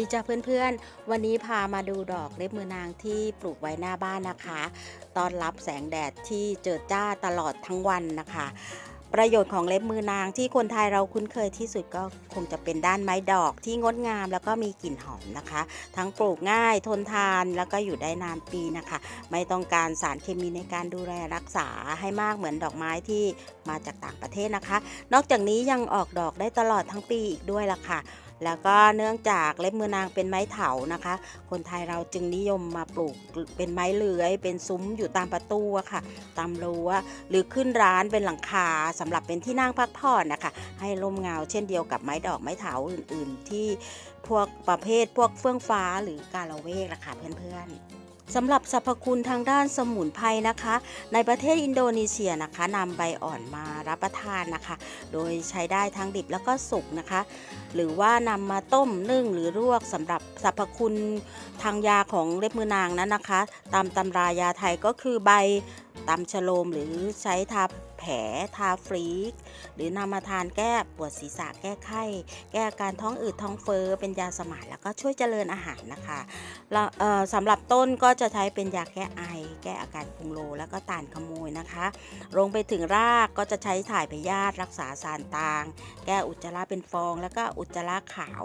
ดีจ้าเพื่อนๆ วันนี้พามาดูดอกเล็บมือนางที่ปลูกไว้หน้าบ้านนะคะตอนรับแสงแดดที่เจิดจ้าตลอดทั้งวันนะคะ ประโยชน์ของเล็บมือนางที่คนไทยเราคุ้นเคยที่สุดก็คงจะเป็นด้านไม้ดอกที่งดงามแล้วก็มีกลิ่นหอมนะคะ ทั้งปลูกง่ายทนทานแล้วก็อยู่ได้นานปีนะคะ ไม่ต้องการสารเคมีในการดูแลรักษาให้มากเหมือนดอกไม้ที่มาจากต่างประเทศนะคะ นอกจากนี้ยังออกดอกได้ตลอดทั้งปีอีกด้วยล่ะค่ะ แล้วก็เนื่องจากเล็บมือนางเป็นไม้เถานะคะ คนไทยเราจึงนิยมมาปลูกเป็นไม้เลื้อย เป็นซุ้มอยู่ตามประตูะค่ะ ตามรั้วหรือขึ้นร้านเป็นหลังคาสำหรับเป็นที่นั่งพักผ่อนนะคะ ให้ร่มเงาเช่นเดียวกับไม้ดอกไม้เถาอื่น ๆ ที่พวกประเภทพวกเฟื่องฟ้าหรือกาละเวกล่ะค่ะเพื่อนๆ สำหรับสรรพคุณทางด้านสมุนไพรนะคะ ในประเทศอินโดนีเซียนะคะนำใบอ่อนมารับประทานนะคะ โดยใช้ได้ทั้งดิบแล้วก็สุกนะคะ หรือว่านำมาต้มนึ่งหรือลวกสำหรับสรรพคุณทางยาของเล็บมือนางนั้นนะคะ ตามตำรายาไทยก็คือใบตำฉโลมหรือใช้ทา แผลทาฟรีก หรือนำมาทานแก้ปวดศีรษะแก้ไข้ แก้อาการท้องอืดท้องเฟ้อเป็นยาสมานแล้วก็ช่วยเจริญอาหารนะคะสำหรับต้นก็จะใช้เป็นยาแก้ไอ แก้อาการพุงโลแล้วก็ตานขโมยนะคะลงไปถึงรากก็จะใช้ถ่ายพยาธิรักษาสารตาง แก้อุจจาระเป็นฟอง แล้วก็อุจจาระขาว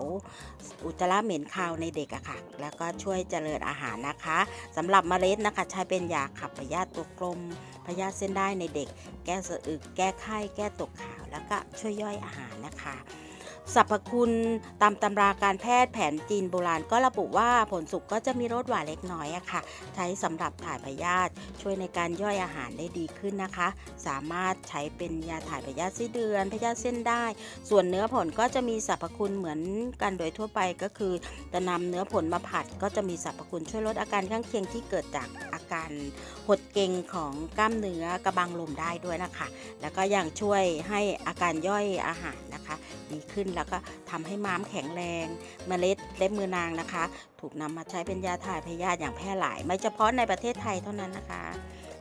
อุจจาระเหม็นคาวในเด็กอะค่ะ แล้วก็ช่วยเจริญอาหารนะคะสำหรับเมล็ดนะคะ ใช้เป็นยาขับพยาธิตัวกลมพยาธิเส้นได้ในเด็ก แก้สะอึก แก้ไข้แก้ตกขาว แล้วก็ช่วยย่อยอาหารนะคะสรรพคุณตามตำราการแพทย์แผนจีนโบราณก็ระบุว่าผลสุกก็จะมีรสหวานเล็กน้อยอะค่ะ ใช้สำหรับถ่ายพยาธิช่วยในการย่อยอาหารได้ดีขึ้นนะคะ สามารถใช้เป็นยาถ่ายพยาธิไส้เดือนพยาธิเส้นได้ ส่วนเนื้อผลก็จะมีสรรพคุณเหมือนกันโดยทั่วไปก็คือจะนำเนื้อผลมาผัดก็จะมีสรรพคุณช่วยลดอาการข้างเคียงที่เกิดจาก การหดเกร็งของกล้ามเนื้อกระบังลมได้ด้วยนะคะ แล้วก็ยังช่วยให้อาการย่อยอาหารนะคะดีขึ้นแล้วก็ทำให้ม้ามแข็งแรงเมล็ดเล็บมือนางนะคะ ถูกนำมาใช้เป็นยาถ่ายพยาธิอย่างแพร่หลาย ไม่เฉพาะในประเทศไทยเท่านั้นนะคะ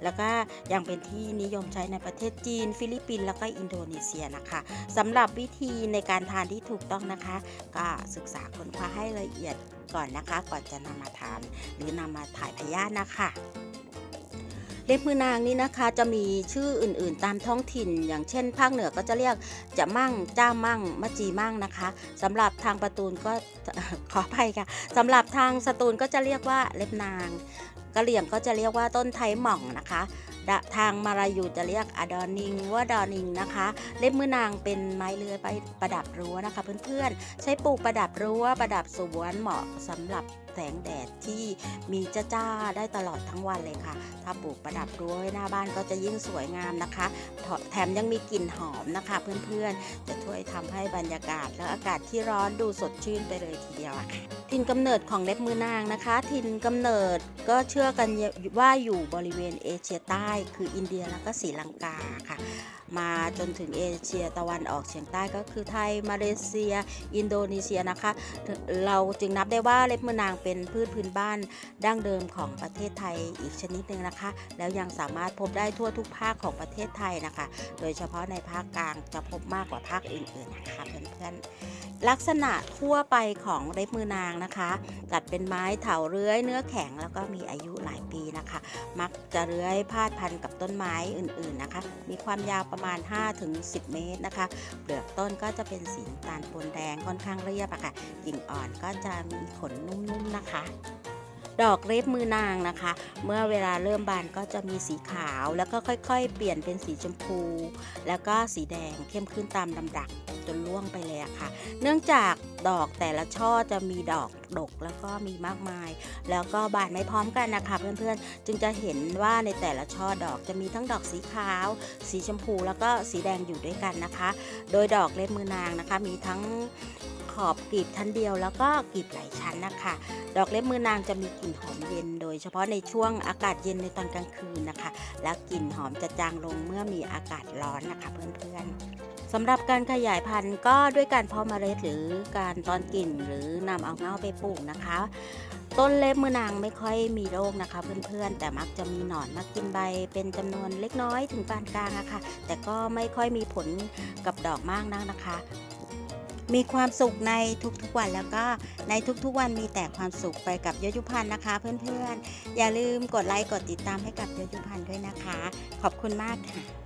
แล้วก็ยังเป็นที่นิยมใช้ในประเทศจีน ฟิลิปปินส์แล้วก็อินโดนีเซียนะคะสำหรับวิธีในการทานที่ถูกต้องนะคะ ก็ศึกษาค้นคว้าให้ละเอียดก่อนนะคะ ก่อนจะนำมาทาน หรือนำมาถ่ายพยาธินะคะเล็บมือนางนี่นะคะจะมีชื่ออื่นๆ ตามท้องถิ่น อย่างเช่น ภาคเหนือก็จะเรียกจะมั่งจ้ามั่งมะจีมั่งนะคะสำหรับทางประตูนก็ขออภัยค่ะสำหรับทางสตูลก็จะเรียกว่าเล็บนาง กะเหลี่ยงก็จะเรียกว่าต้นไทหม่องนะคะทางมาลายูจะเรียกอดอนิงว่าดอนิงนะคะ เล็บมือนางเป็นไม้เลื้อยไปประดับรั้วนะคะ เพื่อนๆ ใช้ปลูกประดับรั้วประดับสวนเหมาะสำหรับแสงแดดที่มีจ้าจ้าๆได้ตลอดทั้งวันเลยค่ะ ถ้าปลูกประดับรั้วไว้หน้าบ้านก็จะยิ่งสวยงามนะคะ แถมยังมีกลิ่นหอมนะคะ เพื่อนๆ จะช่วยทำให้บรรยากาศและอากาศที่ร้อนดูสดชื่นไปเลยทีเดียวค่ะ ถิ่นกำเนิดของเล็บมือนางนะคะ ถิ่นกำเนิดก็เชื่อกันว่าอยู่บริเวณเอเชียใต้ คืออินเดียแล้วก็ศรีลังกาค่ะ มาจนถึงเอเชียตะวันออกเฉียงใต้ก็คือไทยมาเลเซีย อินโดนีเซียนะคะ เราจึงนับได้ว่าเล็บมือนางเป็นพืชพื้นบ้านดั้งเดิมของประเทศไทยอีกชนิดหนึ่งนะคะ แล้วยังสามารถพบได้ทั่วทุกภาคของประเทศไทยนะคะ โดยเฉพาะในภาคกลางจะพบมากกว่าภาคอื่นๆนะคะเพื่อนๆลักษณะทั่วไปของเล็บมือนางนะคะ จัดเป็นไม้เถาเลื้อยเนื้อแข็งแล้วก็มีอายุหลายปีนะคะ มักจะเลื้อยพาดพันกับต้นไม้อื่นๆนะคะ มีความยาวประมาณ 5-10 เมตรนะคะ เปลือกต้นก็จะเป็นสีน้ำตาลปนแดงค่อนข้างเรียบอะค่ะกิ่งอ่อนก็จะมีขนนุ่มๆนะคะดอกเล็บมือนางนะคะ เมื่อเวลาเริ่มบานก็จะมีสีขาว แล้วก็ค่อยๆ เปลี่ยนเป็นสีชมพู แล้วก็สีแดงเข้มขึ้นตามลำดับ จนล่วงไปเลยอะค่ะ เนื่องจากดอกแต่ละช่อจะมีดอกดกแล้วก็มีมากมาย แล้วก็บานไม่พร้อมกันนะคะเพื่อนๆ จึงจะเห็นว่าในแต่ละช่อดอกจะมีทั้งดอกสีขาว สีชมพูแล้วก็สีแดงอยู่ด้วยกันนะคะ โดยดอกเล็บมือนางนะคะ มีทั้ง ขอบกลีบชั้นเดียวแล้วก็กลีบหลายชั้นนะคะ ดอกเล็บมือนางจะมีกลิ่นหอมเย็น โดยเฉพาะในช่วงอากาศเย็นในตอนกลางคืนนะคะ และกลิ่นหอมจะจางลงเมื่อมีอากาศร้อนนะคะเพื่อนๆสำหรับการขยายพันธุ์ก็ด้วยการเพาะเมล็ดหรือการตอนกิ่งหรือนำเอาเงาไปปลูกนะคะ ต้นเล็บมือนางไม่ค่อยมีโรคนะคะเพื่อนๆ แต่มักจะมีหนอนมากินใบเป็นจำนวนเล็กน้อยถึงปานกลางอะค่ะแต่ก็ไม่ค่อยมีผลกับดอกมากนักนะคะ มีความสุขในทุกๆวันแล้วก็ในทุกๆวันมีแต่ความสุขไปกับยยุพันธ์นะคะ เพื่อนๆ อย่าลืมกดไลค์กดติดตามให้กับยยุพันธ์ด้วยนะคะ ขอบคุณมากค่ะ